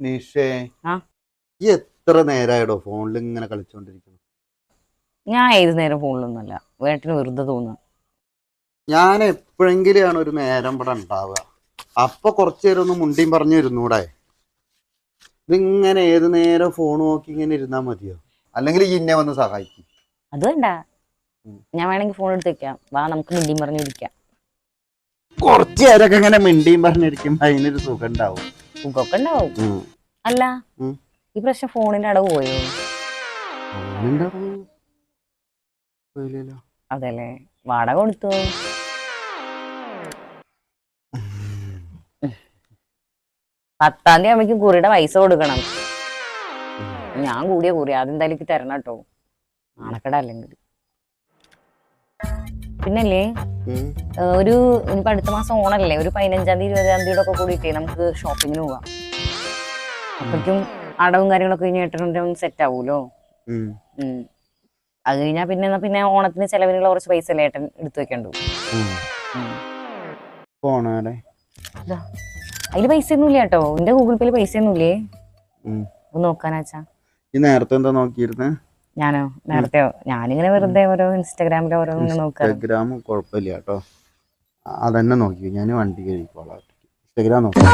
നിഷേ? ഈ എത്ര നേരായടോ ഫോണിൽ ഇങ്ങനെ കളിച്ചോണ്ടിരിക്കുന്നു? ഞാൻ ഏത് നേരം ഫോണിലൊന്നുമല്ല. വേട്ടിന് വെറുതെ തോന്നുക ഞാൻ എപ്പോഴെങ്കിലാണ് ഒരു നേരം ഇവിടെ ഉണ്ടാവുക. അപ്പൊ കുറച്ചു നേരം ഒന്ന് മുണ്ടിയും പറഞ്ഞു ഇരുന്നൂടെ. ഇതിങ്ങനെ ഏത് നേരം ഫോൺ നോക്കി ഇങ്ങനെ ഇരുന്നാ മതിയോ? അല്ലെങ്കിൽ ഇന്നെ വന്ന് സഹായിക്കും. അത് വേണ്ട. ഞാൻ വേണമെങ്കിൽ ഫോൺ എടുത്ത് വെക്കാം. വാ നമുക്ക് മിണ്ടിയും പറഞ്ഞിരിക്കാം കുറച്ചു നേരമൊക്കെ ഇങ്ങനെ മിണ്ടിയും പറഞ്ഞിരിക്കുമ്പോ അതിനൊരു സുഖം ഉണ്ടാവും. സുഖമൊക്കെ ഉണ്ടാവും അല്ല ഈ പ്രശ്നം ഫോണിന്റെ അടവ് പോയോ? അതല്ലേ വാടക കൊടുത്തു? പത്താം തീയതി ആകുമ്പോഴേക്കും കുറിയുടെ പൈസ കൊടുക്കണം. ഞാൻ കൂടിയ കുറി അതെന്തായാലും തരണം കേട്ടോ. നാണക്കട അല്ലെങ്കിൽ. പിന്നല്ലേ ഒരു ഇനിയിപ്പോ അടുത്ത മാസം ഓണല്ലേ ഒരു പതിനഞ്ചാം തീയതി ഇരുപതാം തീയതി ഒക്കെ കൂടിയിട്ടേ നമുക്ക് ഷോപ്പിങ്ങിന് പോവാം. അപ്പോഴേക്കും അടവും കാര്യങ്ങളൊക്കെ കഴിഞ്ഞ് ഏട്ടന്റെ സെറ്റ് ആവൂലോ. അത് കഴിഞ്ഞാൽ പിന്നെ പിന്നെ ഓണത്തിന് ചെലവിനുള്ള കുറച്ച് പൈസ അല്ലേ ഏട്ടൻ എടുത്തു വെക്കണ്ടു? അതിൽ പൈസ ഒന്നും ഇല്ല കേട്ടോ. എന്റെ ഗൂഗിൾ പേയിൽ പൈസ ഒന്നും ഇല്ലേ? നോക്കാനാച്ചാ ഈ നേരത്തെ എന്താ നോക്കിയിരുന്നെ? ഞാനോ? നേരത്തെയോ? ഞാനിങ്ങനെ വെറുതെ ഓരോ ഇൻസ്റ്റാഗ്രാമിൽ ഓരോ നോക്കാം ഇൻസ്റ്റഗ്രാം കുഴപ്പമില്ല കേട്ടോ. അതന്നെ നോക്കി ഞാൻ വണ്ടി കഴിക്കോളാം ഇൻസ്റ്റാഗ്രാം നോക്കി.